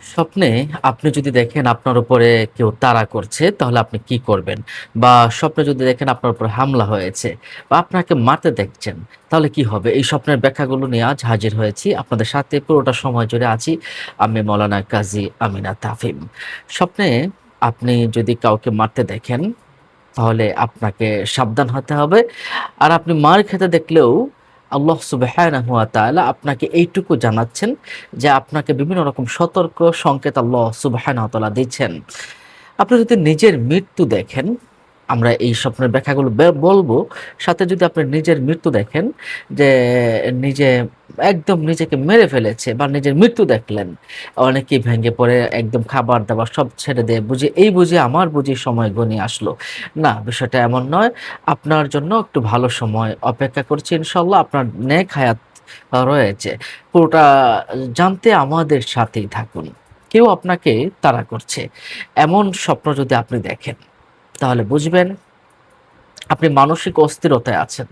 স্বপ্নে আপনি যদি দেখেন আপনার উপরে কেউ তাড়া করছে, তাহলে আপনি কি করবেন? বা স্বপ্নে যদি দেখেন আপনার উপর হামলা হয়েছে বা আপনাকে মারতে দেখছেন, তাহলে কি হবে? এই স্বপ্নের ব্যাখ্যাগুলো নিয়ে আজ হাজির হয়েছি। আপনাদের সাথে পুরোটা সময় জুড়ে আছি আমি মৌলানা কাজী আমিনা তাফিম। স্বপ্নে আপনি যদি কাউকে মারতে দেখেন, তাহলে আপনাকে সাবধান হতে হবে। আর আপনি মার খেতে দেখলেও আল্লাহ সুবহানাহু ওয়া তাআলা আপনাকে এইটুকু জানাচ্ছেন যে আপনাকে বিভিন্ন রকম সতর্ক সংকেত আল্লাহ তাআলা দিচ্ছেন। আপনি যদি নিজের মৃত্যু দেখেন, আমরা এই স্বপ্নের ব্যাখ্যাগুলো বলব। সাথে যদি আপনি নিজের মৃত্যু দেখেন যে নিজে একদম নিজেকে মেরে ফেলেছে বা নিজের মৃত্যু দেখলেন। অনেকেই ভেঙে পড়ে একদম খাবার-দাবার সব ছেড়ে দেয় বুঝে এই বুঝি আমার বুঝি সময় ঘনিয়ে আসলো। না, বিষয়টা এমন নয়। আপনার জন্য একটু ভালো সময় অপেক্ষা করছে ইনশাআল্লাহ। আপনার নেক হায়াত রয়েছে। পুরোটা জানতে আমাদের সাথেই থাকুন। কেউ আপনাকে তাড়া করছে। এমন স্বপ্ন যদি আপনি দেখেন তাহলে বুঝবেন আপনি মানসিক অস্থিরতায় আছেন।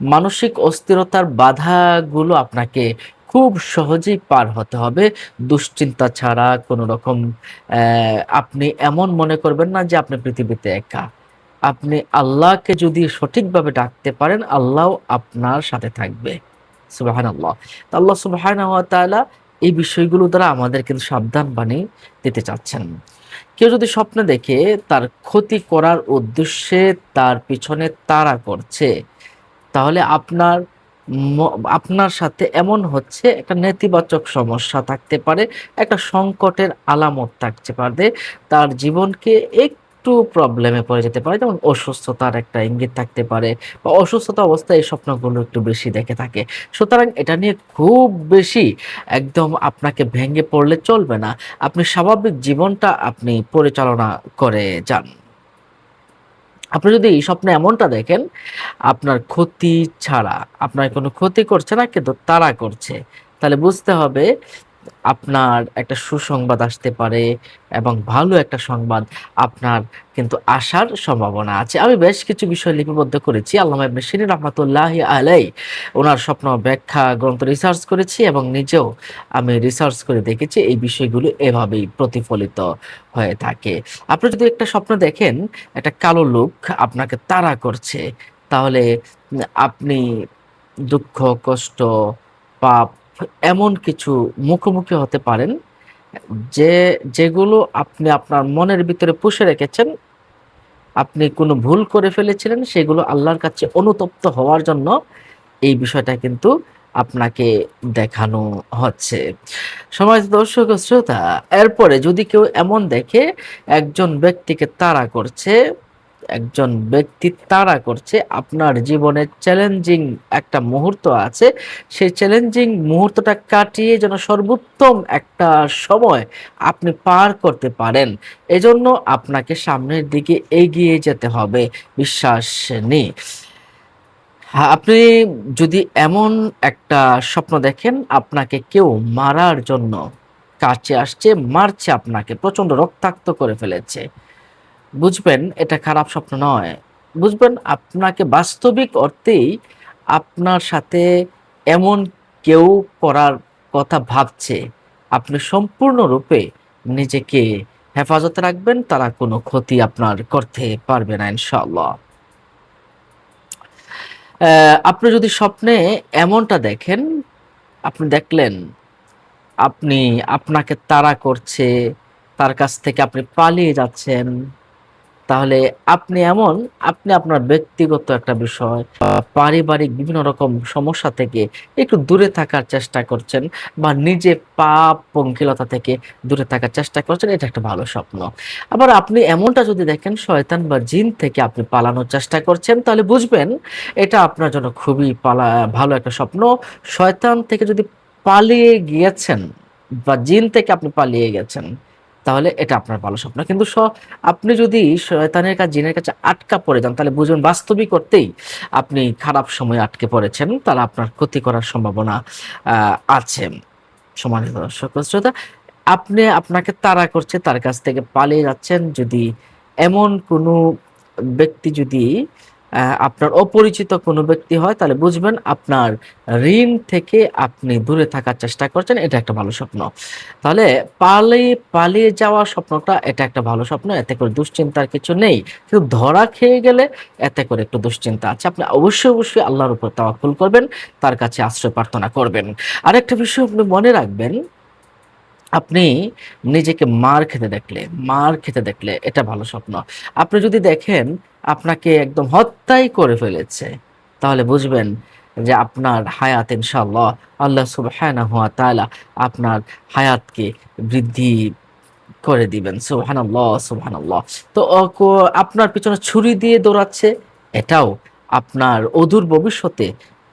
মানসিক অস্থিরতার বাধাগুলো আপনাকে খুব সহজেই পার হতে হবে। দুশ্চিন্তা ছাড়া কোনো রকম আপনি এমন মনে করবেন না যে আপনি পৃথিবীতে একা। আপনি আল্লাহকে যদি সঠিকভাবে ডাকতে পারেন, আল্লাহও আপনার সাথে থাকবে। সুবহানাল্লাহ। তো আল্লাহ ওয়া তাআলা এই বিষয়গুলো দ্বারা আমাদের কিন্তু সাবধান বাণী দিতে চাচ্ছেন। কেউ যদি স্বপ্নে দেখে তার ক্ষতি করার উদ্দেশ্যে তার পিছনে তাড়া করছে, তাহলে আপনার আপনার সাথে এমন হচ্ছে একটা নেতিবাচক সমস্যা থাকতে পারে, একটা সংকটের আলামত থাকতে পারে। তার জীবনকে একটু প্রবলেমে পড়ে যেতে পারে। যেমন অসুস্থতার একটা ইঙ্গিত থাকতে পারে বা অসুস্থতা অবস্থায় এই স্বপ্নগুলো একটু বেশি দেখে থাকে। সুতরাং এটা নিয়ে খুব বেশি একদম আপনাকে ভেঙে পড়লে চলবে না। আপনি স্বাভাবিক জীবনটা আপনি পরিচালনা করে যান। আপনি যদি এই স্বপ্নে এমনটা দেখেন, আপনার ক্ষতি ছাড়া, আপনার কোনো ক্ষতি করছে না কিন্তু তারা করছে। তাহলে বুঝতে হবে আপনার একটা সুসংবাদ আসতে পারে এবং ভালো একটা সংবাদ আপনার কিন্তু আসার সম্ভাবনা আছে। আমি বেশ কিছু বিষয় লিপিবদ্ধ করেছি। আল্লামা ইবনে শিরিন রাহমাতুল্লাহি আলাইহি উনার স্বপ্ন ব্যাখ্যা গ্রন্থ রিসার্চ করেছি এবং নিজেও আমি রিসার্চ করে দেখেছি এই বিষয়গুলো এভাবেই প্রতিফলিত হয়ে থাকে। আপনি যদি একটা স্বপ্ন দেখেন, একটা কালো লোক আপনাকে তাড়া করছে, তাহলে আপনি দুঃখ, কষ্ট, পাপ এমন কিছু মুখোমুখি হতে পারেন যে যেগুলো আপনি আপনার মনের ভিতরে পুষে রেখেছেন। আপনি কোনো ভুল করে ফেলেছিলেন সেগুলো আল্লাহর কাছে অনুতপ্ত হওয়ার জন্য এই বিষয়টা কিন্তু আপনাকে দেখানো হচ্ছে। সম্মানিত দর্শক শ্রোতা, এরপরে যদি কেউ এমন দেখে একজন ব্যক্তিকে তাড়া করছে, একজন ব্যক্তি তারা করছে, আপনার জীবনে চ্যালেঞ্জিং একটা মুহূর্ত আছে। সেই চ্যালেঞ্জিং মুহূর্তটা কাটিয়ে যেন সর্বোত্তম একটা সময় আপনি পার করতে পারেন। এজন্য আপনাকে সামনের দিকে এগিয়ে যেতে হবে বিশ্বাস নিয়ে। হ্যাঁ, আপনি যদি এমন একটা স্বপ্ন দেখেন, আপনাকে কেউ মারার জন্য কাছে আসছে, মারছে আপনাকে, প্রচণ্ড রক্তাক্ত করে ফেলেছে। বুঝবেন এটা খারাপ স্বপ্ন নয়। বুঝবেন আপনাকে বাস্তবিক অর্থেই আপনার সাথে এমন কেউ করার কথা ভাবছে। আপনি সম্পূর্ণরূপে নিজেকে হেফাজতে রাখবেন, তারা কোনো ক্ষতি আপনার করতে পারবে না ইনশাআল্লাহ। অ্যা আপনি যদি স্বপ্নে এমনটা দেখেন, আপনি দেখলেন আপনি আপনাকে তাড়া করছে, তার কাছ থেকে আপনি পালিয়ে যাচ্ছেন। তাহলে আপনি এমন আপনি আপনার ব্যক্তিগত একটা বিষয় পারিবারিক বিভিন্ন রকম সমস্যা থেকে একটু দূরে থাকার চেষ্টা করছেন বা নিজে পাপ পঙ্কিলতা থেকে দূরে থাকার চেষ্টা করছেন, এটা একটা ভালো স্বপ্ন। আবার আপনি এমনটা যদি দেখেন শয়তান বা জিন থেকে আপনি পালানোর চেষ্টা করছেন, তাহলে বুঝবেন এটা আপনার জন্য খুবই পালা ভালো একটা স্বপ্ন। শয়তান থেকে যদি পালিয়ে গিয়েছেন বা জিন থেকে আপনি পালিয়ে গেছেন, তাহলে এটা আপনার ভালো স্বপ্ন। কিন্তু আপনি যদি শয়তানের কাছে, জিনের কাছে আটকা পড়ে যান, তাহলে বুঝবেন বাস্তবিক অর্থেই আপনি খারাপ সময়ে আটকে পড়েছেন। তারা আপনার ক্ষতি করার সম্ভাবনা আছে। সম্মানিত দর্শক শ্রোতা, আপনি আপনাকে তাড়া করছে, তার কাছ থেকে পালিয়ে যাচ্ছেন। যদি এমন কোনো ব্যক্তি যদি আপনার অপরিচিত কোনো ব্যক্তি হয়, তাহলে বুঝবেন আপনার ঋণ থেকে আপনি দূরে থাকার চেষ্টা করছেন, এটা একটা ভালো স্বপ্ন। তাহলে পালিয়ে পালিয়ে যাওয়া স্বপ্নটা এটা একটা ভালো স্বপ্ন, এতে করে দুশ্চিন্তার কিছু নেই। কিন্তু ধরা খেয়ে গেলে এতে করে একটু দুশ্চিন্তা আছে। আপনি অবশ্যই অবশ্যই আল্লাহর উপর তাওয়াক্কুল করবেন, তার কাছে আশ্রয় প্রার্থনা করবেন। আরেকটা বিষয় আপনি মনে রাখবেন আপনি নিজেকে মার খেতে দেখলে, মার খেতে দেখলে এটা ভালো স্বপ্ন। আপনি যদি দেখেন আপনাকে একদম হত্যাই করে ফেলেছে, তাহলে বুঝবেন যে আপনার হায়াত ইনশাআল্লাহ, আল্লাহ সুবহানাহু ওয়া তাআলা আপনার হায়াতকে বৃদ্ধি করে দিবেন। সুবহানাল্লাহ সুবহানাল্লাহ। তো আপনার পিছনে ছুরি দিয়ে দৌড়াচ্ছে, এটাও আপনার অদূর ভবিষ্যতে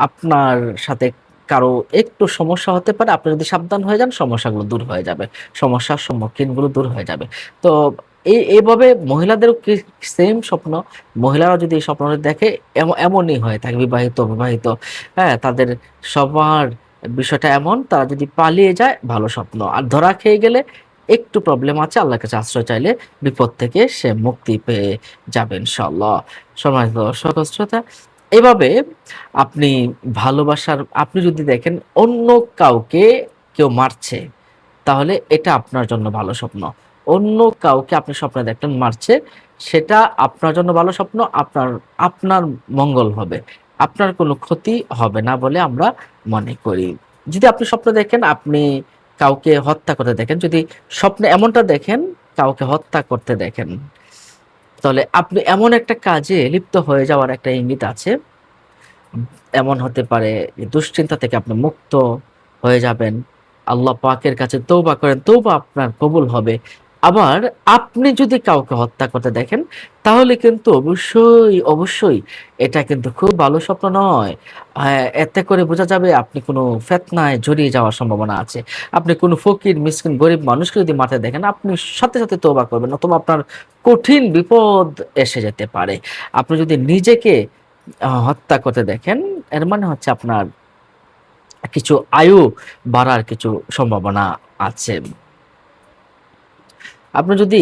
আপনার সাথে কারও একটু সমস্যা হতে পারে আপনি যদি সাবধান হয়ে যান, সমস্যাগুলো দূর হয়ে যাবে। সমস্যার সম্মুখীনগুলো দূর হয়ে যাবে। তো এই এইভাবে মহিলাদেরও সেম স্বপ্ন? মহিলারা যদি এই স্বপ্নটা দেখে, এম- এমনই হয়ে থাকে বিবাহিত বিবাহিত হ্যাঁ তাদের সবার বিষয়টা এমন, তারা যদি পালিয়ে যায়, ভালো স্বপ্ন। আর ধরা খেয়ে গেলে একটু প্রবলেম আছে, আল্লাহর কাছে আশ্রয় চাইলে বিপদ থেকে সে মুক্তি পেয়ে যাবে ইনশাআল্লাহ। সম্মানিত দর্শক, শ্রোতা এভাবে আপনি ভালোবাসার, আপনি যদি দেখেন অন্য কাউকে কেউ মারছে, তাহলে এটা আপনার জন্য ভালো স্বপ্ন। অন্য কাউকে আপনি স্বপ্নে দেখলেন মারছে, সেটা আপনার জন্য ভালো স্বপ্ন, আপনার আপনার মঙ্গল হবে। আপনার কোনো ক্ষতি হবে না বলে আমরা মনে করি। যদি আপনি স্বপ্ন দেখেন, আপনি কাউকে হত্যা করতে দেখেন, যদি স্বপ্নে এমনটা দেখেন, কাউকে হত্যা করতে দেখেন তাহলে আপনি এমন একটা কাজে লিপ্ত হয়ে যাওয়ার একটা ইঙ্গিত আছে। এমন হতে পারে দুশ্চিন্তা থেকে আপনি মুক্ত হয়ে যাবেন। আল্লাহ পাকের কাছে তৌবা করেন তৌবা আপনার কবুল হবে। আবার আপনি যদি কাউকে হত্যা করতে দেখেন, তাহলে কিন্তু অবশ্যই অবশ্যই এটা কিন্তু খুব ভালো স্বপ্ন নয়। এতে করে বোঝা যাবে আপনি কোনো ফেতনায় জড়িয়ে যাওয়ার সম্ভাবনা আছে। আপনি কোনো ফকির, মিসকিন, গরিব মানুষকে যদি মারতে দেখেন, আপনি সাথে সাথে তোবা করবেন, অথবা আপনার কঠিন বিপদ এসে যেতে পারে। আপনি যদি নিজেকে হত্যা করতে দেখেন, এর মানে হচ্ছে আপনার কিছু আয়ু বাড়ার কিছু সম্ভাবনা আছে। আপনি যদি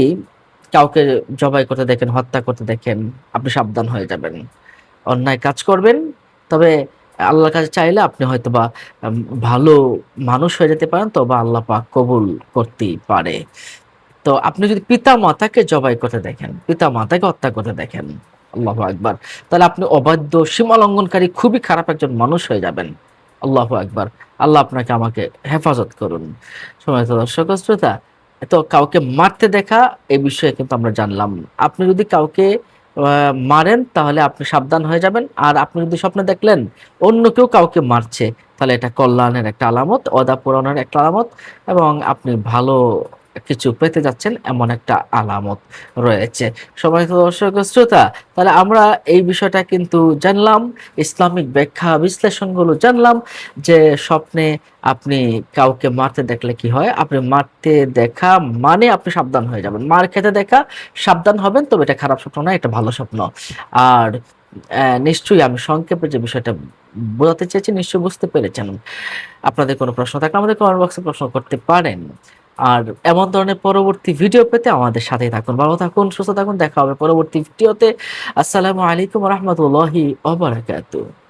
কাউকে জবাই করতে দেখেন, হত্যা করতে দেখেন, আপনি সাবধান হয়ে যাবেন। অন্যায় কাজ করবেন, তবে আল্লাহর কাছে চাইলে আপনি হয়তো বা ভালো মানুষ হয়ে যেতে পারেন, তবে আল্লাহ পাক কবুল করতেই পারে। তো আপনি যদি পিতা মাতাকে জবাই করতে দেখেন পিতা মাতাকে হত্যা করতে দেখেন, আল্লাহ আকবার, তাহলে আপনি অবাধ্য সীমা লঙ্ঘনকারী খুবই খারাপ একজন মানুষ হয়ে যাবেন। আল্লাহ আকবার। আল্লাহ আপনাকে আমাকে হেফাজত করুন। সময় দর্শক শ্রোতা তো কাউকে মারতে দেখা, এই বিষয়ে কিন্তু আমরা জানলাম। আপনি যদি কাউকে মারেন, তাহলে আপনি সাবধান হয়ে যাবেন। আর আপনি যদি স্বপ্নে দেখলেন অন্য কেউ কাউকে মারছে, তাহলে এটা কল্যাণের একটা আলামত অদা পুরাণের একটা আলামত, এবং আপনি ভালো কিছু পেতে যাচ্ছেন এমন একটা আলামত রয়েছে। সম্মানিত দর্শক শ্রোতা, তাহলে আমরা এই বিষয়টা কিন্তু জানলাম, ইসলামিক ব্যাখ্যা বিশ্লেষণগুলো জানলাম যে স্বপ্নে আপনি কাউকে মারতে দেখলে কি হয়? আপনি মারতে দেখা মানে আপনি সাবধান হয়ে যাবেন। মার খেতে দেখা, সাবধান হবেন, তবে এটা খারাপ স্বপ্ন না এটা ভালো স্বপ্ন। আর নিশ্চয়ই আমি সংক্ষেপে যে বিষয়টা বোঝাতে চেয়েছি, নিশ্চয়ই বুঝতে পেরেছেন। আপনাদের কোনো প্রশ্ন থাকলে আমাদের কমেন্ট বক্সে প্রশ্ন করতে পারেন। আর এমন ধরনের পরবর্তী ভিডিও পেতে আমাদের সাথেই থাকুন। ভালো থাকুন, সুস্থ থাকুন, দেখা হবে পরবর্তী ভিডিওতে আসসালামু আলাইকুম রহমতুল্লাহি ওবরাকাতুহ